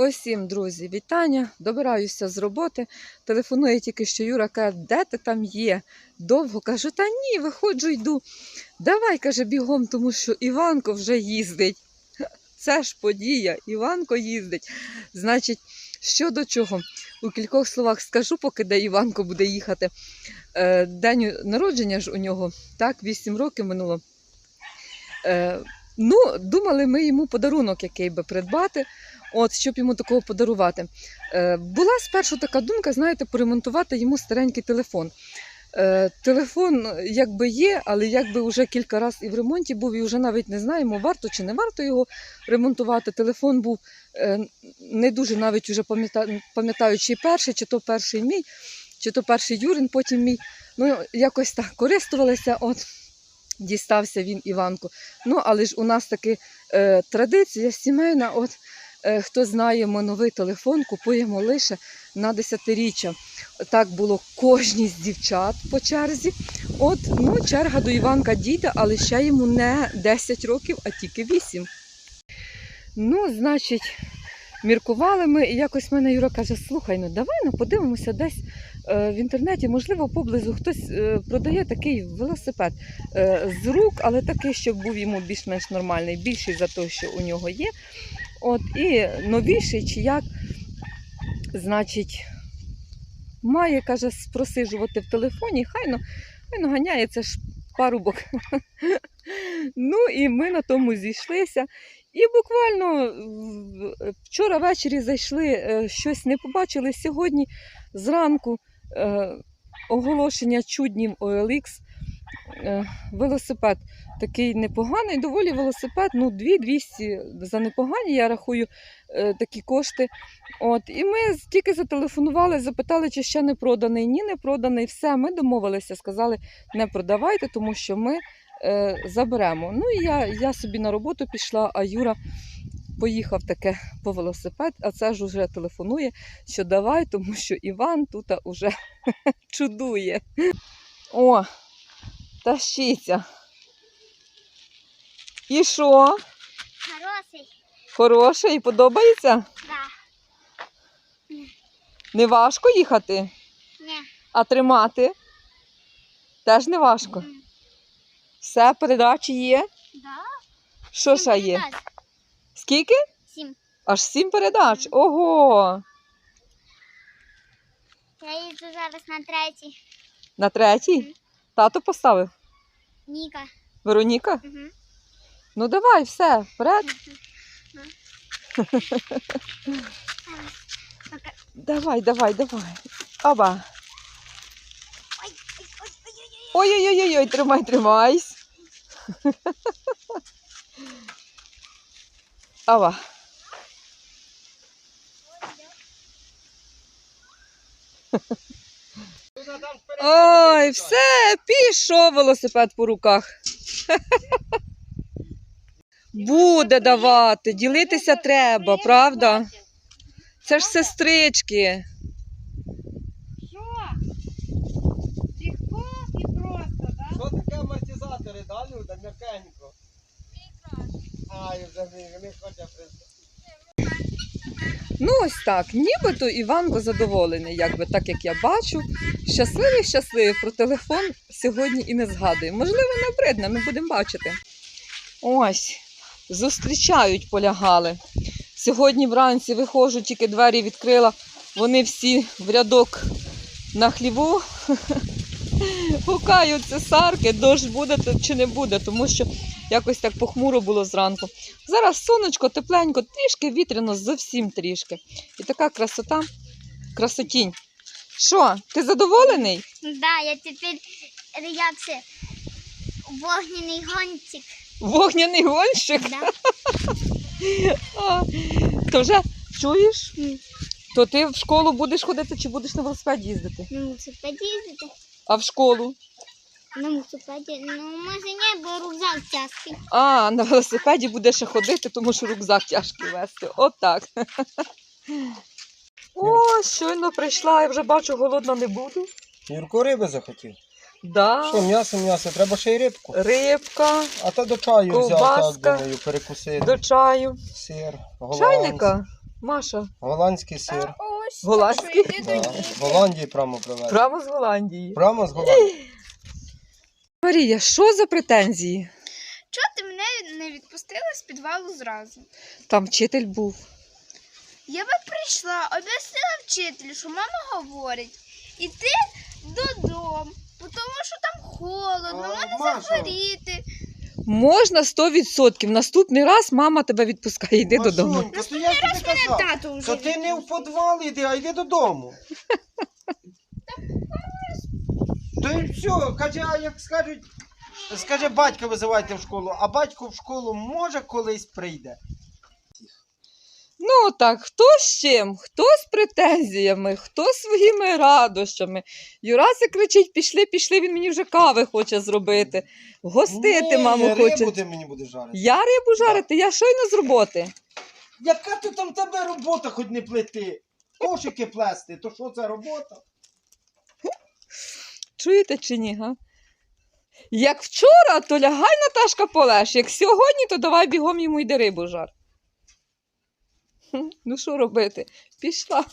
Усім, друзі, вітання. Добираюся з роботи. Телефонує тільки що Юра каже, де ти там є? Довго кажу, та ні, виходжу, йду. Давай, каже, бігом, тому що Іванко вже їздить. Це ж подія, Іванко їздить. Значить, що до чого? У кількох словах скажу, поки де Іванко буде їхати. Е, День народження ж у нього, так, 8 років минуло. Е, ну, думали ми йому подарунок, який би придбати. От, щоб йому такого подарувати. Е, була спершу така думка, знаєте, поремонтувати йому старенький телефон. Е, телефон якби є, але якби вже кілька разів і в ремонті був, і вже навіть не знаємо, варто чи не варто його ремонтувати. Телефон був е, не дуже навіть вже пам'ятаю, перший, чи то перший мій, чи то перший Юрин, потім мій. Ну, якось так користувалися. От дістався він Іванку. Ну, але ж у нас таки е, традиція сімейна. От Е, Хто знає, новий телефон купуємо лише на десятиріччя. Так було кожній з дівчат по черзі. От, ну, черга до Іванка дійде, але ще йому не 10 років, а тільки 8. Ну, значить, міркували ми, і якось мене Юра каже: слухай, ну давай ну, подивимося десь е, в інтернеті, можливо, поблизу хтось е, продає такий велосипед е, з рук, але такий, щоб був йому більш-менш нормальний, більший за те, що у нього є. От, і новіший чи як, значить, має, каже, просижувати в телефоні, хай ну, хай ну ганяє, це ж парубок. ну і ми на тому зійшлися. І буквально вчора ввечері зайшли, е, щось не побачили. Сьогодні зранку е, оголошення чуднім OLX. Е, велосипед такий непоганий, доволі велосипед, ну 2200 за непогані, я рахую е, такі кошти. От, і ми тільки зателефонували, запитали, чи ще не проданий. Ні, не проданий. Все, ми домовилися, сказали, не продавайте, тому що ми е, заберемо. Ну і я, я собі на роботу пішла, а Юра поїхав таке по велосипед, а це ж уже телефонує, що давай, тому що Іван тут уже чудує. О, тащиться. І що? Хороший, Хороше і подобається? да. Не важко їхати, Не. а тримати теж не важко. М. Все, передачі є. Да. Що Сім ще є? Скільки? Сім. Аж сім передач. Ого! Я їду зараз на третій. На третій? Тато поставив. Ніка. Вероніка? Угу. Ну давай, все, вперед. Давай, давай, давай. Оба. Ой, ой. Ой-ой-ой, тримай, тримайсь. Ова. Ой, все, пішов велосипед по руках. Буде давати, ділитися треба, правда? Це ж сестрички. Що? Легко і просто, так? Що таке амортизатори далі та м'якенько? Ай, вже не, не хоче. Ну, ось так. Нібито Іванко задоволений, якби так як я бачу. Щасливий, щасливий про телефон сьогодні і не згадує. Можливо, набридне, ми будемо бачити. Ось, зустрічають, полягали. Сьогодні вранці виходжу, тільки двері відкрила. Вони всі в рядок на хліву. Гукають цесарки, дощ буде чи не буде, тому що якось так похмуро було зранку. Зараз сонечко, тепленько, трішки вітряно, зовсім трішки. І така красота, красотінь. Що, ти задоволений? Да, я тепер як це вогняний гонщик. Вогняний гонщик? Да. А, то вже чуєш? То ти в школу будеш ходити чи будеш на велосипеді їздити? На велосипеді їздити. А в школу? На велосипеді. Ну, може не, бо рюкзак тяжкий. А, на велосипеді будеш ще ходити, тому що рюкзак тяжкий вести. Отак. О, щойно прийшла, я вже бачу, голодна не буду. Юрко риби захотів. Да. Що, м'ясо, м'ясо, треба ще й рибку. Рибка А то до чаю Ковбаска. так думаю, перекусити. до чаю. Сир, голландський. Чайника? Маша, Голландський сир. Ось, Голландський? так що йди Да. З Голландії прямо привезли. прямо з Голландії. Прямо з Голландії. Марія, що за претензії? Чого ти мене не відпустила з підвалу зразу? Там вчитель був. Я би прийшла, об'яснила вчителю, що мама говорить, іти додому, тому що там холодно, А, можна Маша. захворіти. Можна 100%. Наступний раз мама тебе відпускає, йди додому. Машунька, то я тобі казав. Тато вже То ти не в підвал йди, а йди додому. То і все, каже, а як скажуть, скаже, батька визивайте в школу, а батько в школу може колись прийде. Ну так, хто з чим, хто з претензіями, хто своїми радощами. Юрасик кричить: пішли, пішли, він мені вже кави хоче зробити. Гостити, Ні, маму, рибу хоче. ти мені будеш жарити. Я рибу жарити, я щойно з роботи. Яка тут там тебе робота, хоч не плити? Кошики плести, то що це робота? Чуєте чи ні, га? Як вчора, то лягай, Наташка, полеж. Як сьогодні, то давай бігом йому йди рибу жар. Ну що робити? Пішла.